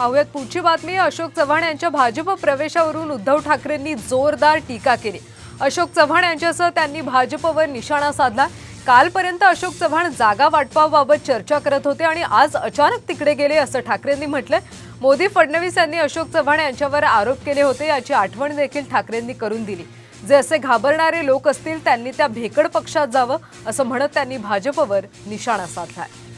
पाहुयात. पुढची बातमी अशोक चव्हाण यांच्या भाजप प्रवेशावरून उद्धव ठाकरेंनी जोरदार टीका केली. अशोक चव्हाण यांच्यासह त्यांनी भाजपवर निशाणा साधला. कालपर्यंत अशोक चव्हाण जागा वाटपाबाबत चर्चा करत होते आणि आज अचानक तिकडे गेले असं ठाकरेंनी म्हटलंय. मोदी फडणवीस यांनी अशोक चव्हाण यांच्यावर आरोप केले होते याची आठवण देखील ठाकरेंनी करून दिली. जे असे घाबरणारे लोक असतील त्यांनी त्या भेकड पक्षात जावं असं म्हणत त्यांनी भाजपवर निशाणा साधलाय.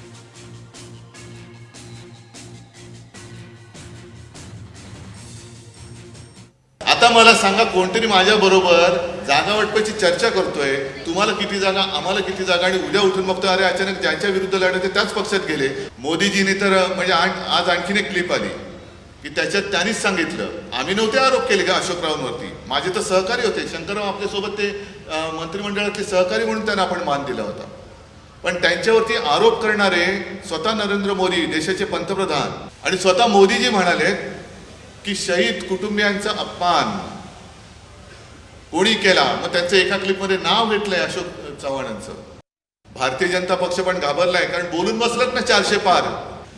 आता मला सांगा कोणतरी माझ्या बरोबर जागा वाटपाची चर्चा करतोय. तुम्हाला किती जागा आम्हाला किती जागा आणि उद्या उठून बघतो अरे अचानक ज्यांच्या विरुद्ध लढत त्याच पक्षात गेले. मोदीजीने तर म्हणजे आण- आज आणखीन एक क्लिप आली की त्याच्यात त्यांनीच सांगितलं. आम्ही नव्हते आरोप केले का अशोकरावांवरती? माझे तर सहकारी होते. शंकरराव आपल्यासोबत ते मंत्रिमंडळातले सहकारी म्हणून त्यांना आपण मान दिला होता. पण त्यांच्यावरती आरोप करणारे स्वतः नरेंद्र मोदी देशाचे पंतप्रधान आणि स्वतः मोदीजी म्हणाले की शहीद कुटुंबियांचा अपमान. कोणी केला? मग त्यांचं एका क्लिपमध्ये नाव घेतलंय अशोक चव्हाणांचं. भारतीय जनता पक्ष पण घाबरलाय कारण बोलून बसलत ना चारशे पार.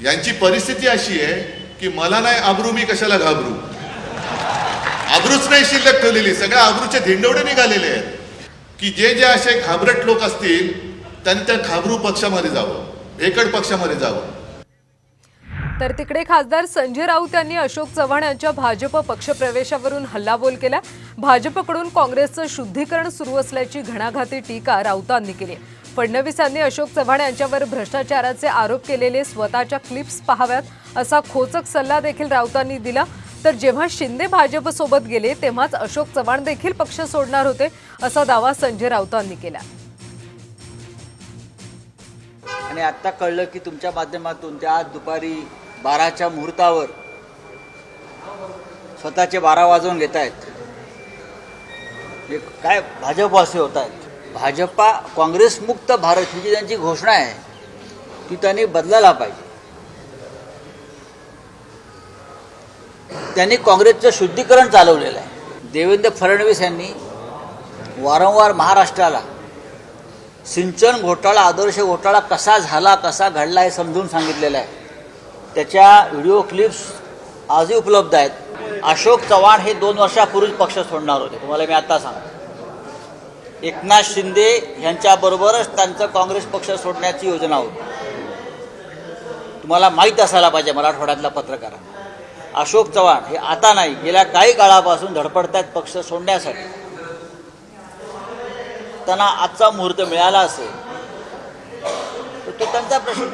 यांची परिस्थिती अशी आहे की मला नाही आबरू मी कशाला घाबरू? आबरूच नाही शिल्लक ठेवलेली सगळ्या आबरूचे धिंडवडे निघालेले आहेत. की जे जे असे घाबरट लोक असतील त्यांनी त्या घाबरू पक्षामध्ये जावं एकड पक्षामध्ये जावं. तर तिकडे खासदार संजय राऊत यांनी अशोक चव्हाण यांच्या भाजप पक्षप्रवेशावरून हल्लाबोल केला. भाजपकडून काँग्रेसचं शुद्धीकरण सुरू असल्याची घणाघाती टीका राऊतांनी केली. फडणवीस यांनी अशोक चव्हाण यांच्यावर भ्रष्टाचाराचे आरोप केलेले स्वतःच्या क्लिप्स पाहाव्यात असा खोचक सल्ला देखील राऊतांनी दिला. तर जेव्हा शिंदे भाजपसोबत गेले तेव्हाच अशोक चव्हाण देखील पक्ष सोडणार होते असा दावा संजय राऊतांनी केला. आणि आत्ता कळलं की तुमच्या माध्यमातून त्या आज दुपारी बाराच्या मुहूर्तावर स्वतःचे बारा वाजवून घेत आहेत काय भाजपवासी होत आहेत भाजपा काँग्रेसमुक्त भारत ही जी त्यांची घोषणा आहे ती त्यांनी बदलायला पाहिजे. त्यांनी काँग्रेसचं शुद्धीकरण चालवलेलं आहे. देवेंद्र फडणवीस यांनी वारंवार महाराष्ट्राला सिंचन घोटाळा आदर्श घोटाळा कसा झाला कसा घडला हे समजून सांगितलेलं आहे. त्याच्या व्हिडिओ क्लिप्स आजही उपलब्ध आहेत. अशोक चव्हाण हे दोन वर्षापूर्वीच पक्ष सोडणार होते. तुम्हाला मी आता सांगतो. एकनाथ शिंदे यांच्याबरोबरच त्यांचं काँग्रेस पक्ष सोडण्याची योजना होती. तुम्हाला माहीत असायला पाहिजे मराठवाड्यातला पत्रकार. अशोक चव्हाण हे आता नाही गेल्या काही काळापासून धडपडत आहेत पक्ष सोडण्यासाठी. त्यांना आजचा मुहूर्त मिळाला असेल तर तो त्यांचा प्रश्न.